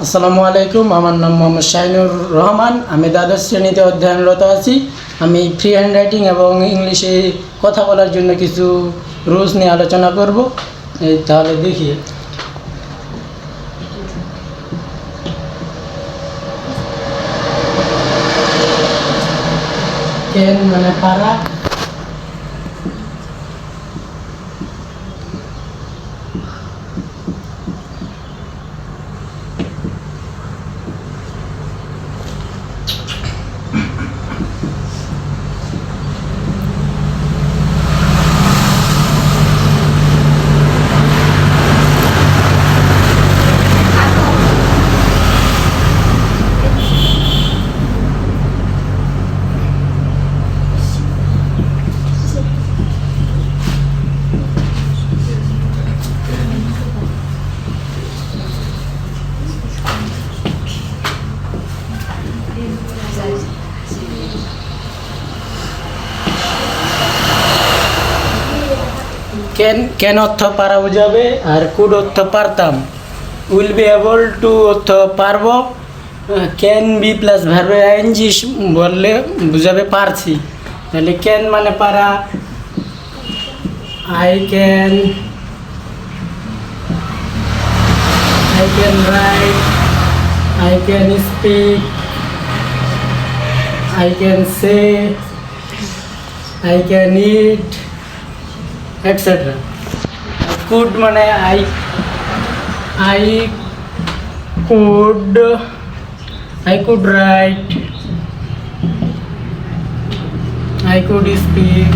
আসসালামু আলাইকুম, আমার নাম মোহাম্মদ শাহিনুর রহমান। আমি দ্বাদশ শ্রেণীতে অধ্যয়নরত আছি। আমি ফ্রি হ্যান্ড রাইটিং এবং ইংলিশে কথা বলার জন্য কিছু রুলস নিয়ে আলোচনা করব। তাহলে দেখি। কেন মানে পারা ক্যান ক্যান অর্থ পারা বোঝাবে আর কুড অর্থ পারতাম? উইল বি এবল টু অর্থ পারব? ক্যান বি প্লাস ভার্বে আইএনজি বললে বুঝাবে পারছি। তাহলে ক্যান মানে পারা। I can I can write I can speak I can say I can eat etcetera could মানে I I could I could write I could speak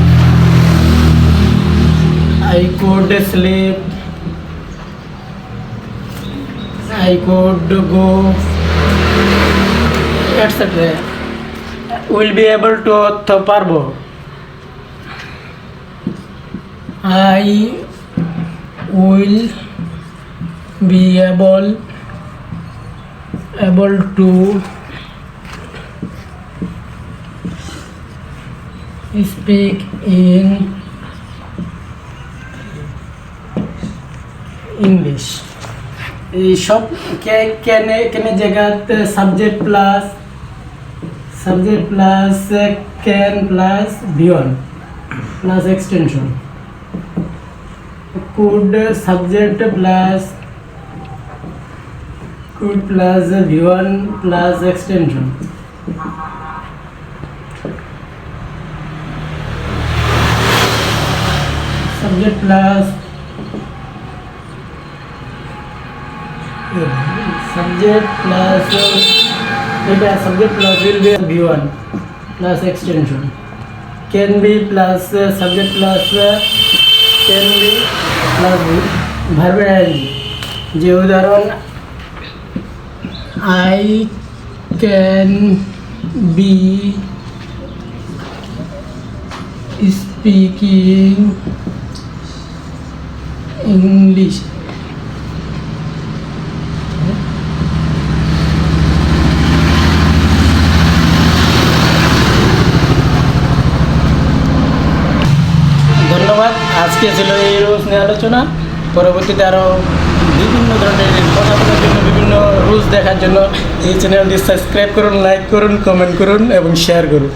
I could sleep I could go etcetera will be able to অর্থ পারব I will be able able to speak in English. এই সব কে, কেনে কেনে জায়গাত subject plus subject plus can plus বিয়ন plus extension could subject plus could plus v1 plus extension subject plus subject plus এটা subject plus will be v1 plus extension can be plus uh, subject plus uh, can be যে উদাহরণ I can be speaking English আজকে ছিল এই rules নিয়ে আলোচনা। পরবর্তীতে আরও বিভিন্ন ধরনের কথা বলার জন্য, বিভিন্ন রুলস দেখার জন্য এই চ্যানেলটি সাবস্ক্রাইব করুন লাইক করুন কমেন্ট করুন এবং শেয়ার করুন।